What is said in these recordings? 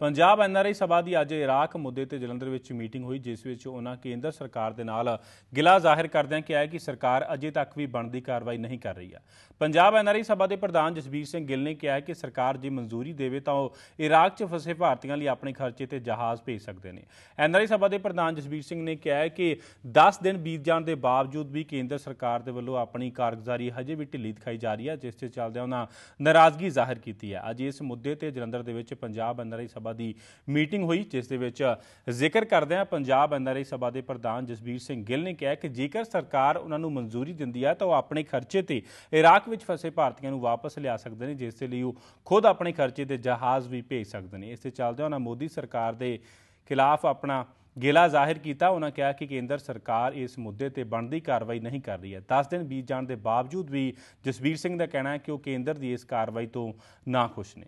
Punjab NRI Sabha ਦੀ ਅੱਜ Iraq ਮੁੱਦੇ ਤੇ ਜਲੰਧਰ ਵਿੱਚ ਮੀਟਿੰਗ ਹੋਈ, ਜਿਸ ਵਿੱਚ ਉਹਨਾਂ ਕੇਂਦਰ ਸਰਕਾਰ ਦੇ ਨਾਲ ਗਿਲਾ ਜ਼ਾਹਿਰ ਕਰਦਿਆਂ ਕਿਹਾ ਕਿ ਸਰਕਾਰ ਅਜੇ ਤੱਕ ਵੀ ਬਣਦੀ ਕਾਰਵਾਈ ਨਹੀਂ ਕਰ ਰਹੀ ਹੈ। ਪੰਜਾਬ ਐਨਆਰਆਈ ਸਭਾ ਦੇ ਪ੍ਰਧਾਨ ਜਸਬੀਰ ਸਿੰਘ ਗਿੱਲ ਨੇ ਕਿਹਾ ਕਿ ਸਰਕਾਰ ਜੇ ਮਨਜ਼ੂਰੀ ਦੇਵੇ ਤਾਂ ਉਹ ਇਰਾਕ 'ਚ ਫਸੇ ਭਾਰਤੀਆਂ ਲਈ ਆਪਣੇ ਖਰਚੇ ਤੇ ਜਹਾਜ਼ ਭੇਜ ਸਕਦੇ ਨੇ। ਐਨਆਰਆਈ ਸਭਾ ਦੇ ਪ੍ਰਧਾਨ ਜਸਬੀਰ ਸਿੰਘ ਨੇ ਕਿਹਾ ਕਿ 10 ਦਿਨ ਬੀਤ ਜਾਣ ਦੇ ਬਾਵਜੂਦ ਵੀ ਕੇਂਦਰ ਸਰਕਾਰ ਦੇ ਵੱਲੋਂ ਆਪਣੀ ਕਾਰਗੁਜ਼ਾਰੀ ਹਜੇ ਵੀ ਢਿੱਲੀ ਦਿਖਾਈ ਜਾ ਰਹੀ ਹੈ, ਜਿਸ ਤੇ ਚੱਲਦਿਆਂ ਉਹਨਾਂ ਨਾਰਾਜ਼ਗੀ ਜ਼ਾਹਿਰ ਕੀਤੀ ਹੈ। ਅੱਜ ਇਸ ਮੁੱਦੇ ਤੇ ਜਲੰਧਰ ਦੇ ਵਿੱਚ ਪੰਜਾਬ ਐਨਆਰਆਈ ਸਭਾ ਦੀ ਮੀਟਿੰਗ ਹੋਈ, ਜਿਸ ਦੇ ਵਿੱਚ ਜ਼ਿਕਰ ਕਰਦਿਆਂ ਪੰਜਾਬ ਐਨਆਰਆਈ ਸਭਾ ਦੇ ਪ੍ਰਧਾਨ ਜਸਬੀਰ ਸਿੰਘ ਗਿੱਲ ਨੇ ਕਿਹਾ ਕਿ ਜੇਕਰ ਸਰਕਾਰ ਉਹਨਾਂ ਨੂੰ ਮਨਜ਼ੂਰੀ ਦਿੰਦੀ ਹੈ ਤਾਂ ਉਹ ਆਪਣੇ ਖਰਚੇ ਤੇ ਇਰਾਕ ਵਿੱਚ ਫਸੇ ਭਾਰਤੀਆਂ ਨੂੰ ਵਾਪਸ ਲਿਆ ਸਕਦੇ ਨੇ, ਜਿਸ ਦੇ ਲਈ ਉਹ ਖੁਦ ਆਪਣੇ ਖਰਚੇ ਤੇ ਜਹਾਜ਼ ਵੀ ਭੇਜ ਸਕਦੇ ਨੇ। ਇਸ ਤੇ ਚੱਲਦਿਆਂ ਉਹਨਾਂ ਮੋਦੀ ਸਰਕਾਰ ਦੇ ਖਿਲਾਫ ਆਪਣਾ ਗਿਲਾ ਜ਼ਾਹਿਰ ਕੀਤਾ। ਉਹਨਾਂ ਕਿਹਾ ਕਿ ਕੇਂਦਰ ਸਰਕਾਰ ਇਸ ਮੁੱਦੇ ਤੇ ਬਣਦੀ ਕਾਰਵਾਈ ਨਹੀਂ ਕਰ ਰਹੀ ਹੈ। 10 ਦਿਨ ਬੀਤ ਜਾਣ ਦੇ ਬਾਵਜੂਦ ਵੀ ਜਸਬੀਰ ਸਿੰਘ ਦਾ ਕਹਿਣਾ ਹੈ ਕਿ ਉਹ ਕੇਂਦਰ ਦੀ ਇਸ ਕਾਰਵਾਈ ਤੋਂ ਨਾ ਖੁਸ਼ ਨੇ।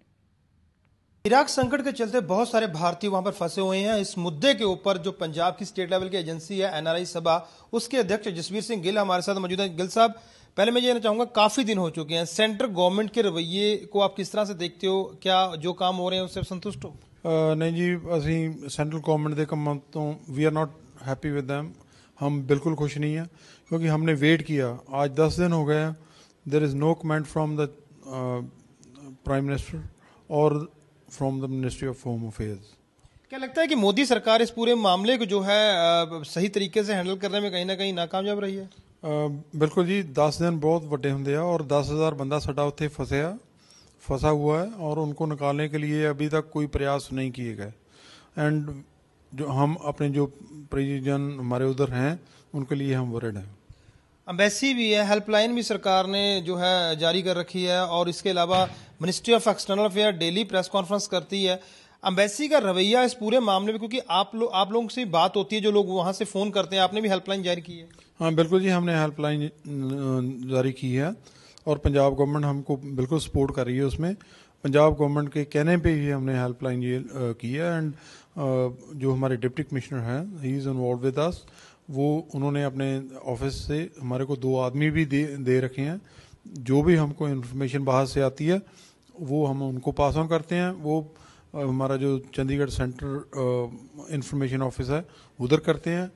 इराक संकट के चलते बहुत सारे भारतीय वहां पर फंसे हुए हैं इस मुद्दे के ऊपर जो पंजाब की स्टेट लेवल की एजेंसी है एनआरआई सभा उसके अध्यक्ष जसवीर सिंह गिल हमारे साथ मौजूद हैं गिल साहब पहले मैं ये कहना चाहूंगा काफी दिन हो चुके हैं सेंट्रल गवर्नमेंट के रवैये को आप किस तरह से देखते हो क्या जो काम हो रहे हैं उससे संतुष्ट हो ਅਹ ਨਹੀਂ ਜੀ ਅਸੀਂ ਸੈਂਟਰਲ ਗਵਰਨਮੈਂਟ ਦੇ ਕੰਮਾਂ ਤੋਂ we are not happy with them हम बिल्कुल खुश नहीं हैं क्योंकि हमने वेट किया आज दस दिन हो गए हैं there is no comment from the prime minister और from the ministry of home affairs क्या लगता है कि मोदी सरकार इस पूरे मामले को जो है अ, सही तरीके से हैंडल करने में कहीं ना कहीं नाकामयाब रही है ਅਹ ਬਿਲਕੁਲ ਜੀ 10 ਦਿਨ बहुत ਵੱਡੇ ਹੁੰਦੇ ਆ और 10000 ਬੰਦਾ ਸਾਡਾ ਉੱਥੇ ਫਸਿਆ फंसा हुआ है और उनको निकालने के लिए अभी तक कोई प्रयास नहीं किए गए एंड जो हम अपने जो परिजन हमारे उधर हैं उनके लिए हम वरिड हैं अम्बेसी भी है हेल्पलाइन भी सरकार ने जो है जारी कर रखी है और इसके अलावा ministry of external affair daily press conference करती है। अम्बेसी का रवैया इस पूरे मामले में, क्योंकि आप लोग आप लोगों से बात होती है, जो लोग वहाँ से फ़ोन करते हैं, आपने भी हेल्पलाइन जारी की है? हाँ बिल्कुल जी, हमने हेल्पलाइन जारी की है और पंजाब गवर्नमेंट हमको बिल्कुल सपोर्ट कर रही है उसमें। पंजाब गवर्नमेंट के कहने पे ही हमने हेल्पलाइन ये की है एंड जो हमारे डिप्टी कमिश्नर हैं he is involved with us वो, उन्होंने अपने ऑफ़िस से हमारे को दो आदमी भी दे दे रखे हैं, जो भी हमको इन्फॉर्मेशन बाहर से आती है, वो हम उनको पास ऑन करते हैं, वो हमारा जो चंडीगढ़ सेंटर इंफॉर्मेशन ऑफ़िस है, उधर करते हैं।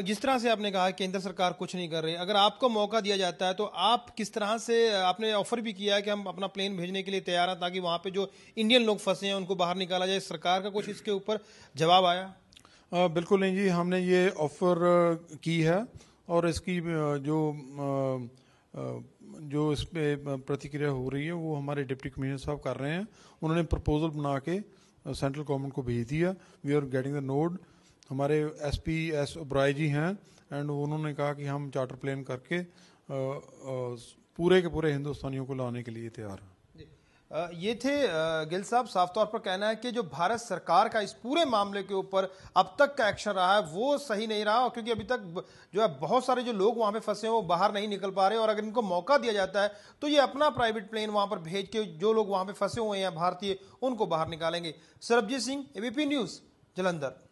जिस तरह से आपने कहा केंद्र सरकार कुछ नहीं कर रही अगर आपको मौका दिया जाता है तो आप किस तरह से आपने ऑफ़र भी किया है कि हम अपना प्लेन भेजने के लिए तैयार हैं ताकि वहाँ पे जो इंडियन लोग फंसे हैं उनको बाहर निकाला जाए? सरकार का कुछ इसके ऊपर जवाब आया? अ, बिल्कुल नहीं जी हमने ये ऑफ़र की है और इसकी जो जो इस पे प्रतिक्रिया हो रही है वो हमारे डिप्टी कमिश्नर साहब कर रहे हैं। उन्होंने प्रपोजल बना के सेंट्रल गवर्नमेंट को भेज दिया। We are getting the nod. हमारे S P S Oberoi ji हैं एंड उन्होंने कहा कि हम चार्टर प्लेन करके पूरे के पूरे हिंदुस्तानियों को लाने के लिए तैयार हैं। ये थे गिल साहब, साफ़ तौर पर कहना है कि जो भारत सरकार का इस पूरे मामले के ऊपर अब तक का एक्शन रहा है, वो सही नहीं रहा क्योंकि अभी तक जो है, बहुत सारे जो लोग वहाँ पे फंसे हैं, वो बाहर नहीं निकल पा रहे, और अगर इनको मौका दिया जाता है तो ये अपना प्राइवेट प्लेन वहाँ पर भेज के जो लोग वहाँ पे फंसे हुए हैं, भारतीय, उनको बाहर निकालेंगे। Sarabjit Singh ABP news Jalandhar.